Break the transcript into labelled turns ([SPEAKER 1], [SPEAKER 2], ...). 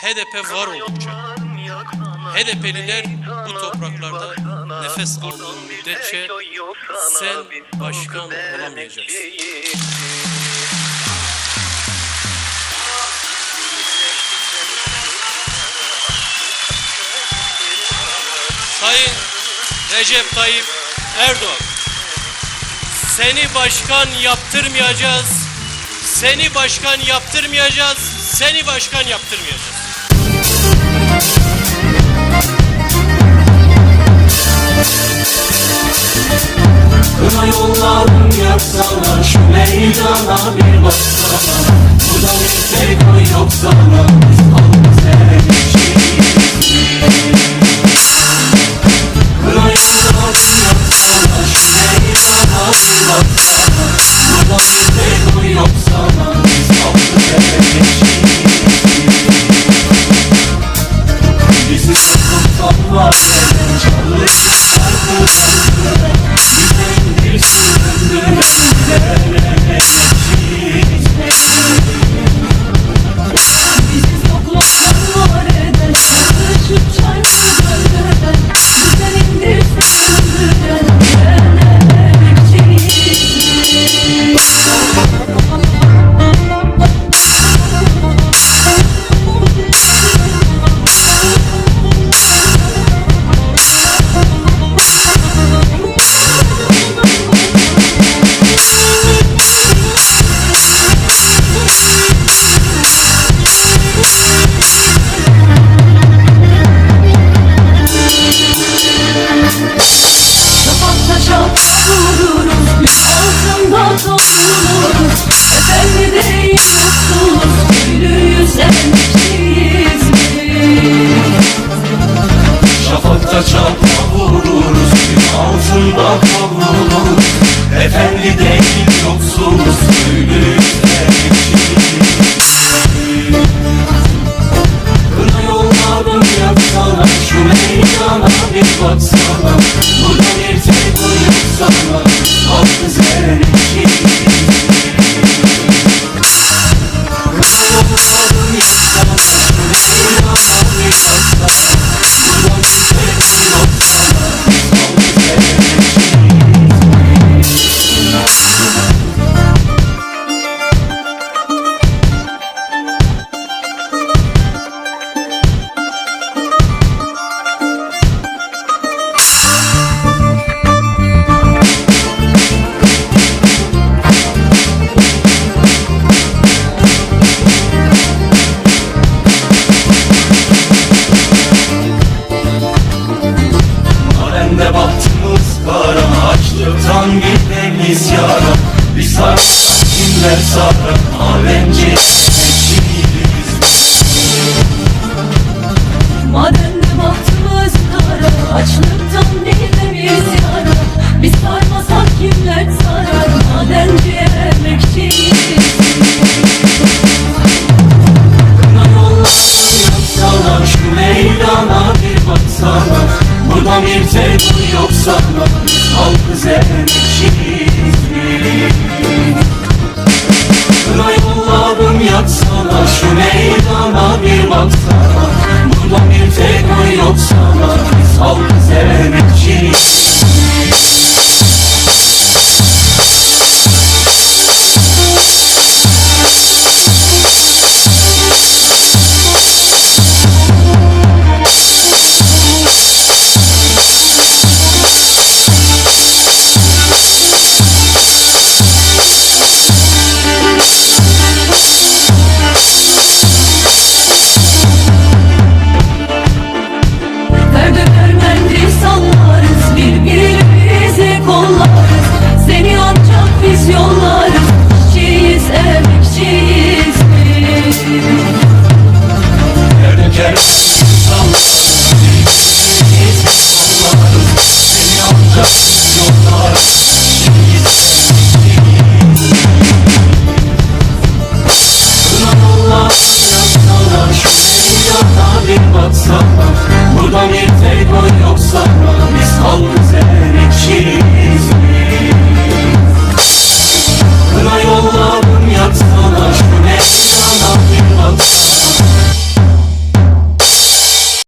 [SPEAKER 1] HDP var oldukça, HDP'liler bu topraklarda nefes aldığın müddetçe sen başkan olamayacaksın. Sayın Recep Tayyip Erdoğan, seni başkan yaptırmayacağız, seni başkan yaptırmayacağız, seni başkan yaptırmayacağız.
[SPEAKER 2] Kına yollarım yaksana Şu meydana bir baksana. Burada bir tek yok sana. Halk sen Kına Bir sarsak kimler Alemci emekçiyiz
[SPEAKER 3] Madem de bahtımız kara Açlıktan bilmemiz yara Biz sarmasak kimler sarar Madenci emekçiyiz
[SPEAKER 2] yaksana Şu meydana bir baksana Burada bir tek yok sana halkız emekçiyiz Şu meydana bir baksana Yes.